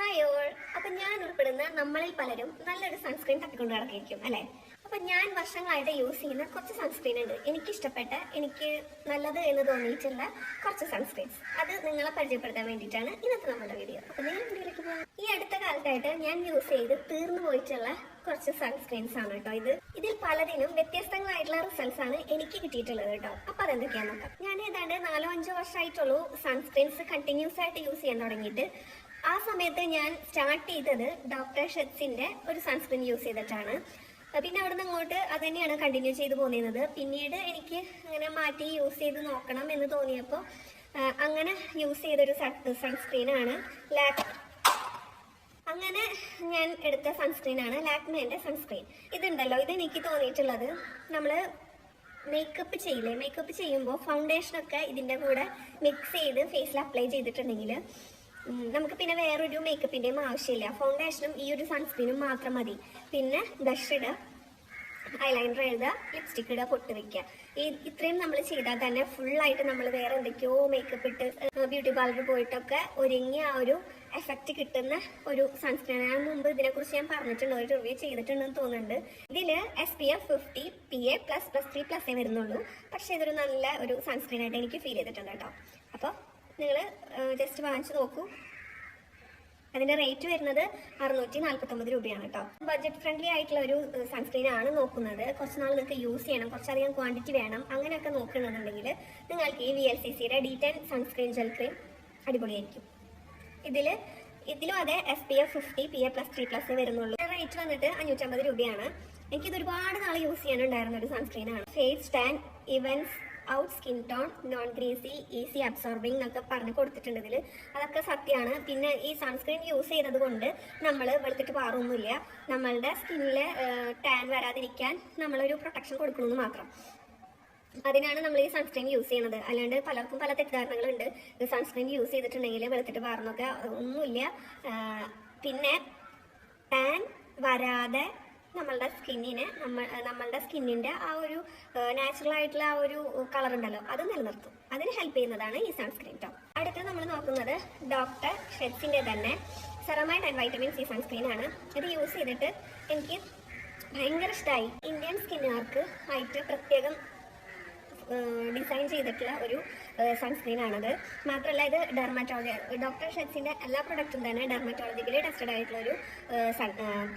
Hi all അപ്പൊ ഞാൻ ഉൾപ്പെടുന്ന നമ്മളിൽ പലരും നല്ലൊരു സൺസ്ക്രീൻ തട്ടിക്കൊണ്ട് നടക്കിയിരിക്കും അല്ലെ? അപ്പൊ ഞാൻ വർഷങ്ങളായിട്ട് യൂസ് ചെയ്യുന്ന കുറച്ച് സൺസ്ക്രീൻ ഉണ്ട്. എനിക്ക് ഇഷ്ടപ്പെട്ട എനിക്ക് നല്ലത് എന്ന് തോന്നിയിട്ടുള്ള കുറച്ച് സൺസ്ക്രീൻസ് അത് നിങ്ങളെ പരിചയപ്പെടുത്താൻ വേണ്ടിയിട്ടാണ് ഇന്നത്തെ നമ്മുടെ വീഡിയോ അപ്പൊ നിങ്ങൾ വീഡിയോയിലേക്ക് പോകാം ഈ അടുത്ത കാലത്തായിട്ട് ഞാൻ യൂസ് ചെയ്ത് തീർന്നു പോയിട്ടുള്ള കുറച്ച് സൺസ്ക്രീൻസ് ആണ് കേട്ടോ ഇത്. ഇതിൽ പലതിനും വ്യത്യസ്തങ്ങളായിട്ടുള്ള റിസൾട്ട്സ് ആണ് എനിക്ക് കിട്ടിയിട്ടുള്ളത് കേട്ടോ. അപ്പൊ അതെന്തൊക്കെയാന്ന് നോക്കാം. ഞാൻ ഏതാണ്ട് നാലോ അഞ്ചോ വർഷമായിട്ടുള്ളൂ സൺസ്ക്രീൻസ് കണ്ടിന്യൂസ് ആയിട്ട് യൂസ് ചെയ്യാൻ തുടങ്ങിയിട്ട്. ആ സമയത്ത് ഞാൻ സ്റ്റാർട്ട് ചെയ്തത് ഡോക്ടർ ഷെറ്റ്സിന്റെ ഒരു സൺസ്ക്രീൻ യൂസ് ചെയ്തിട്ടാണ്. പിന്നെ പിന്നെ അവിടുന്ന് അങ്ങോട്ട് അത് തന്നെയാണ് കണ്ടിന്യൂ ചെയ്ത് പോന്നിരുന്നത്. പിന്നീട് എനിക്ക് അങ്ങനെ മാറ്റി യൂസ് ചെയ്ത് നോക്കണം എന്ന് തോന്നിയപ്പോൾ അങ്ങനെ യൂസ് ചെയ്തൊരു സൺസ്ക്രീനാണ് ലാക് അങ്ങനെ ഞാൻ എടുത്ത സൺസ്ക്രീൻ ആണ് ലാക്മേന്റെ സൺസ്ക്രീൻ ഇതുണ്ടല്ലോ ഇത് എനിക്ക് തോന്നിയിട്ടുള്ളത്. നമ്മൾ മേക്കപ്പ് ചെയ്യില്ലേ? മേക്കപ്പ് ചെയ്യുമ്പോൾ ഫൗണ്ടേഷനൊക്കെ ഇതിന്റെ കൂടെ മിക്സ് ചെയ്ത് ഫേസിൽ അപ്ലൈ ചെയ്തിട്ടുണ്ടെങ്കിൽ നമുക്ക് പിന്നെ വേറൊരു മേക്കപ്പിന്റെയും ആവശ്യമില്ല. ഫൗണ്ടേഷനും ഈ ഒരു സൺസ്ക്രീനും മാത്രം മതി. പിന്നെ ബ്ലഷ് ഇടുക ഐലൈനർ എഴുതുക ലിപ്സ്റ്റിക് ഇടുക പൊട്ട് വെക്കുക ഈ ഇത്രയും നമ്മൾ ചെയ്താൽ തന്നെ ഫുള്ളായിട്ട് നമ്മൾ വേറെ എന്തൊക്കെയോ മേക്കപ്പ് ഇട്ട് ബ്യൂട്ടി പാർലറിൽ പോയിട്ടൊക്കെ ഒരുങ്ങി ആ ഒരു എഫക്റ്റ് കിട്ടുന്ന ഒരു സൺസ്ക്രീൻ ഞാൻ മുമ്പ് ഇതിനെക്കുറിച്ച് ഞാൻ പറഞ്ഞിട്ടുണ്ട് ഒരു റിവ്യൂ ചെയ്തിട്ടുണ്ടെന്ന് തോന്നുന്നുണ്ട്. ഇതിൽ S P F fifty P A plus plus three plus A വരുന്നുള്ളൂ. പക്ഷേ ഇതൊരു നല്ല ഒരു സൺസ്ക്രീൻ ആയിട്ട് എനിക്ക് ഫീൽ ചെയ്തിട്ടുണ്ട് കേട്ടോ. അപ്പോൾ നിങ്ങൾ ജസ്റ്റ് വാങ്ങിച്ച് നോക്കൂ. അതിന്റെ റേറ്റ് വരുന്നത് അറുന്നൂറ്റി നാൽപ്പത്തൊമ്പത് രൂപയാണ് കേട്ടോ ബഡ്ജറ്റ് ഫ്രണ്ട്ലി ആയിട്ടുള്ള ഒരു സൺസ്ക്രീൻ ആണ് നോക്കുന്നത്. കുറച്ച് നാൾ നിങ്ങൾക്ക് യൂസ് ചെയ്യണം. കുറച്ചധികം ക്വാണ്ടിറ്റി വേണം. അങ്ങനെയൊക്കെ നോക്കണമെന്നുണ്ടെങ്കിൽ നിങ്ങൾക്ക് ഈ വി എൽ സി സിയുടെ D ten sunscreen gel cream അടിപൊളിയായിരിക്കും. ഇതിൽ ഇതിലും അതെ S P F fifty P A plus three plus വരുന്നുള്ളൂ. റേറ്റ് വന്നിട്ട് അഞ്ഞൂറ്റമ്പത് രൂപയാണ്. എനിക്കിത് ഒരുപാട് നാൾ യൂസ് ചെയ്യാനുണ്ടായിരുന്ന ഒരു സൺസ്ക്രീനാണ് face tan evens out skin tone non greasy easy absorbing എന്നൊക്കെ പറഞ്ഞ് കൊടുത്തിട്ടുണ്ട് ഇതിൽ അതൊക്കെ സത്യമാണ്. പിന്നെ ഈ സൺസ്ക്രീൻ യൂസ് ചെയ്തത് കൊണ്ട് നമ്മൾ വെളുത്തിട്ട് പാറൊന്നുമില്ല. നമ്മളുടെ സ്കിന്നിൽ ടാൻ വരാതിരിക്കാൻ നമ്മളൊരു പ്രൊട്ടക്ഷൻ കൊടുക്കണമെന്ന് മാത്രം. അതിനാണ് നമ്മൾ ഈ സൺസ്ക്രീൻ യൂസ് ചെയ്യുന്നത്. അല്ലാണ്ട് പലർക്കും പല തെറ്റിദ്ധാരണകളുണ്ട്. സൺസ്ക്രീൻ യൂസ് ചെയ്തിട്ടുണ്ടെങ്കിൽ വെളുത്തിട്ട് പാറുന്നൊക്കെ ഒന്നുമില്ല. പിന്നെ ടാൻ വരാതെ നമ്മളുടെ സ്കിന്നിനെ നമ്മൾ നമ്മളുടെ സ്കിന്നിന്റെ ആ ഒരു നാച്ചുറൽ ആയിട്ടുള്ള ആ ഒരു കളർ ഉണ്ടല്ലോ അത് നിലനിർത്തും. അതിന് ഹെൽപ്പ് ചെയ്യുന്നതാണ് ഈ സൺസ്ക്രീൻ കേട്ടോ അടുത്ത് നമ്മൾ നോക്കുന്നത് ഡോക്ടർ ഷെറ്റ്സിന്റെ തന്നെ ceramide and vitamin C sunscreen ആണ്. ഇത് യൂസ് ചെയ്തിട്ട് എനിക്ക് ഭയങ്കര ഇഷ്ടമായി ഇന്ത്യൻ സ്കിന്നുകാർക്ക് ആയിട്ട് പ്രത്യേകം ഡിസൈൻ ചെയ്തിട്ടുള്ള ഒരു സൺസ്ക്രീൻ ആണത് മാത്രമല്ല ഇത് ഡെർമറ്റോളജി ഡോക്ടർ ഷെറ്റ്സിന്റെ എല്ലാ പ്രൊഡക്റ്റും തന്നെ ഡെർമറ്റോളജിക്കലി ടെസ്റ്റഡ് ആയിട്ടുള്ള ഒരു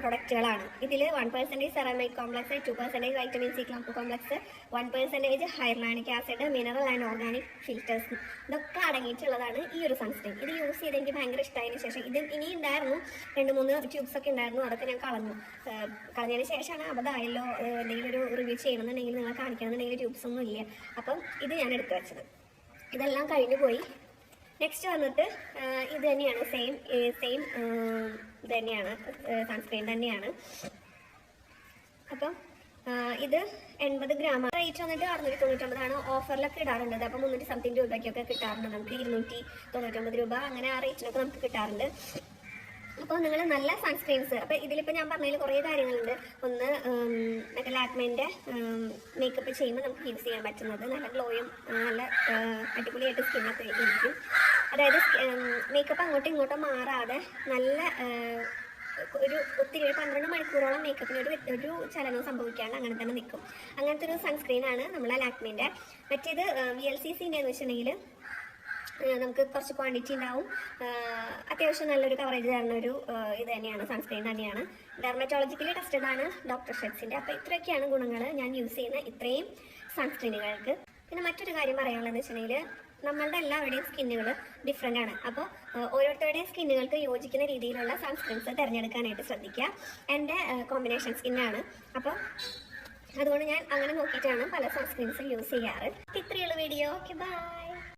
പ്രൊഡക്റ്റുകളാണ്. ഇതിൽ one percentage ceramic complex two percentage vitamin C complex one percentage hyaluronic acid mineral and organic filters ഇതൊക്കെ അടങ്ങിയിട്ടുള്ളതാണ് ഈ ഒരു സൺസ്ക്രീൻ ഇത് യൂസ് ചെയ്ത് എനിക്ക് ഭയങ്കര ഇഷ്ടമായതിനു ശേഷം ഇത് ഇനി ഉണ്ടായിരുന്നു. രണ്ട് മൂന്ന് ട്യൂബ്സ് ഒക്കെ ഉണ്ടായിരുന്നു. അതൊക്കെ ഞാൻ കളഞ്ഞു. കളഞ്ഞതിന് ശേഷമാണ് അബദ്ധമായല്ലോ എന്തെങ്കിലും ഒരു റിവ്യൂ ചെയ്യണമെന്നുണ്ടെങ്കിൽ നിങ്ങൾ കാണിക്കണമെന്നുണ്ടെങ്കിൽ ട്യൂബ്സ് ഒന്നും ഇല്ല. അപ്പം ഇത് ഞാൻ എടുത്തു വെച്ചത്. ഇതെല്ലാം കഴിഞ്ഞു പോയി. നെക്സ്റ്റ് വന്നിട്ട് ഇത് തന്നെയാണ്. സെയിം സെയിം ഇത് തന്നെയാണ്. സൺസ്ക്രീൻ തന്നെയാണ്. അപ്പം ഇത് എൺപത് ഗ്രാം റേറ്റ് വന്നിട്ട് അറുന്നൂറ്റി തൊണ്ണൂറ്റൊമ്പതാണ്. ഓഫറിലൊക്കെ ഇടാറുണ്ട്. അപ്പം മുന്നൂറ്റി സംതിങ് രൂപയ്ക്കൊക്കെ കിട്ടാറുണ്ട്. നമുക്ക് ഇരുന്നൂറ്റി തൊണ്ണൂറ്റൊമ്പത് രൂപ അങ്ങനെ ആ റേറ്റിനൊക്കെ നമുക്ക് കിട്ടാറുണ്ട്. അപ്പോൾ നിങ്ങൾ നല്ല സൺസ്ക്രീൻസ് അപ്പോൾ ഇതിലിപ്പോൾ ഞാൻ പറഞ്ഞതിൽ കുറേ കാര്യങ്ങളുണ്ട്. ഒന്ന് മറ്റേ ലാക്മേന്റെ മേക്കപ്പ് ചെയ്യുമ്പോൾ നമുക്ക് യൂസ് ചെയ്യാൻ പറ്റുന്നത്. നല്ല ഗ്ലോയും നല്ല അടിപൊളിയായിട്ട് സ്കിന്നൊക്കെ ഇരിക്കും അതായത് മേക്കപ്പ് അങ്ങോട്ടും ഇങ്ങോട്ടും മാറാതെ നല്ല ഒരു ഒത്തിരി ഒരു പന്ത്രണ്ട് മണിക്കൂറോളം മേക്കപ്പിന് ഒരു ഒരു ചലനം സംഭവിക്കാണ്ട് അങ്ങനെ തന്നെ നിൽക്കും അങ്ങനത്തെ ഒരു സൺസ്ക്രീനാണ് നമ്മളെ ലാക്മേന്റെ മറ്റേത് വി എൽ സി സിന്റെ എന്ന് വെച്ചിട്ടുണ്ടെങ്കിൽ നമുക്ക് കുറച്ച് ക്വാണ്ടിറ്റി ഉണ്ടാവും. അത്യാവശ്യം നല്ലൊരു കവറേജ് തരുന്ന ഒരു ഇത് തന്നെയാണ് സൺസ്ക്രീൻ തന്നെയാണ്. ഡെർമറ്റോളജിക്കലി ടെസ്റ്റഡ് ആണ് ഡോക്ടർ ഷെറ്റ്സിന്റെ അപ്പോൾ ഇത്രയൊക്കെയാണ് ഗുണങ്ങൾ ഞാൻ യൂസ് ചെയ്യുന്ന ഇത്രയും സൺസ്ക്രീനുകൾക്ക് പിന്നെ മറ്റൊരു കാര്യം പറയാനുള്ളതെന്ന് വെച്ചിട്ടുണ്ടെങ്കിൽ നമ്മളുടെ എല്ലാവരുടെയും സ്കിന്നുകൾ ഡിഫറെന്റ് ആണ്. അപ്പോൾ ഓരോരുത്തരുടെയും സ്കിന്നുകൾക്ക് യോജിക്കുന്ന രീതിയിലുള്ള സൺസ്ക്രീൻസ് തിരഞ്ഞെടുക്കാനായിട്ട് ശ്രദ്ധിക്കുക. എന്റെ കോമ്പിനേഷൻ സ്കിന്നാണ് അപ്പോൾ അതുകൊണ്ട് ഞാൻ അങ്ങനെ നോക്കിയിട്ടാണ് പല സൺസ്ക്രീൻസും യൂസ് ചെയ്യാറ്. ഇത്രയുള്ള വീഡിയോ ഓക്കെ ബൈ